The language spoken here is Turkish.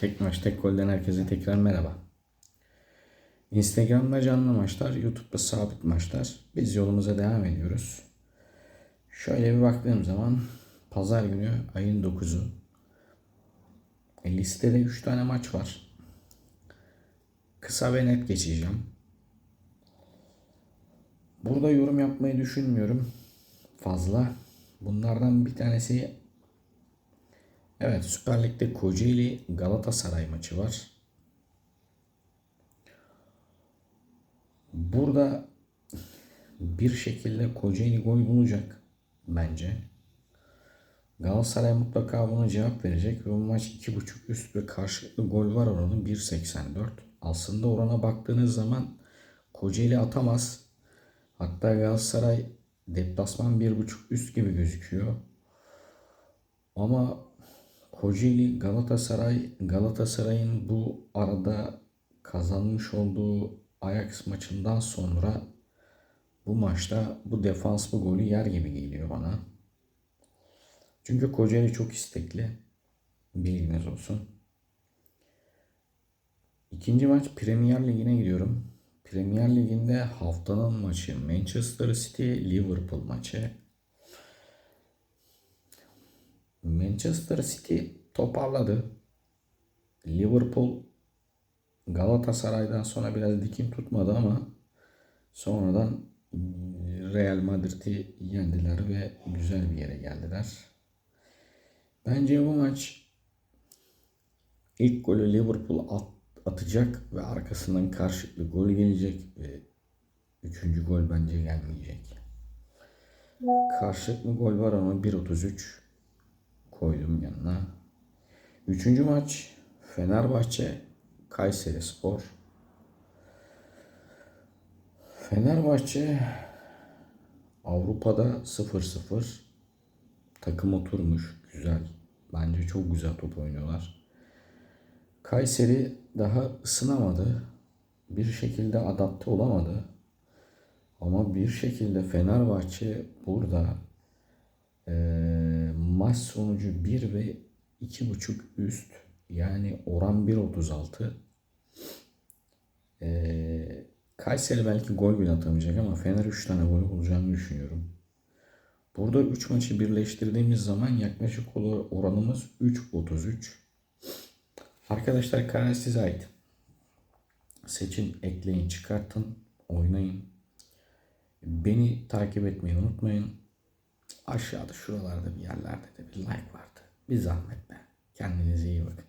Tek maç tek golden herkese tekrar merhaba. Instagram'da canlı maçlar, YouTube'da sabit maçlar. Biz yolumuza devam ediyoruz. Şöyle bir baktığım zaman pazar günü ayın 9'u. E, listede 3 tane maç var. Kısa ve net geçeceğim. Burada yorum yapmayı düşünmüyorum fazla. Bunlardan bir tanesi Evet Süper Lig'de Kocaeli Galatasaray maçı var. Burada bir şekilde Kocaeli gol bulacak bence. Galatasaray mutlaka buna cevap verecek ve bu maç 2.5 üst ve karşılıklı gol var oranı 1.84. Aslında orana baktığınız zaman Kocaeli atamaz. Hatta Galatasaray deplasman 1.5 üst gibi gözüküyor. Ama Kocaeli Galatasaray Galatasaray'ın bu arada kazanmış olduğu Ajax maçından sonra bu maçta bu defans bu golü yer gibi geliyor bana. Çünkü Kocaeli çok istekli. Bilginiz olsun. İkinci maç Premier Ligi'ne gidiyorum. Premier Ligi'nde haftanın maçı Manchester City Liverpool maçı. Manchester City toparladı. Liverpool Galatasaray'dan sonra biraz dikim tutmadı ama sonradan Real Madrid'i yendiler ve güzel bir yere geldiler. Bence bu maç ilk golü Liverpool at, atacak ve arkasından karşılıklı gol gelecek ve üçüncü gol bence gelmeyecek. Karşılıklı gol var ama 1.33 koydum yanına. Üçüncü maç Fenerbahçe Kayseri Spor. Fenerbahçe Avrupa'da 0-0 takım oturmuş güzel. Bence çok güzel top oynuyorlar. Kayseri daha ısınamadı. Bir şekilde adapte olamadı. Ama bir şekilde Fenerbahçe burada e, maç sonucu 1 ve 2.5 üst yani oran 1.36 e, Kayseri belki gol bile atamayacak ama Fener 3 tane gol bulacağını düşünüyorum. Burada 3 maçı birleştirdiğimiz zaman yaklaşık oranımız 3.33. Arkadaşlar karar size ait. Seçin, ekleyin, çıkartın, oynayın. Beni takip etmeyi unutmayın. Aşağıda şuralarda bir yerlerde de bir like vardı. Bir zahmet be. Kendinize iyi bakın.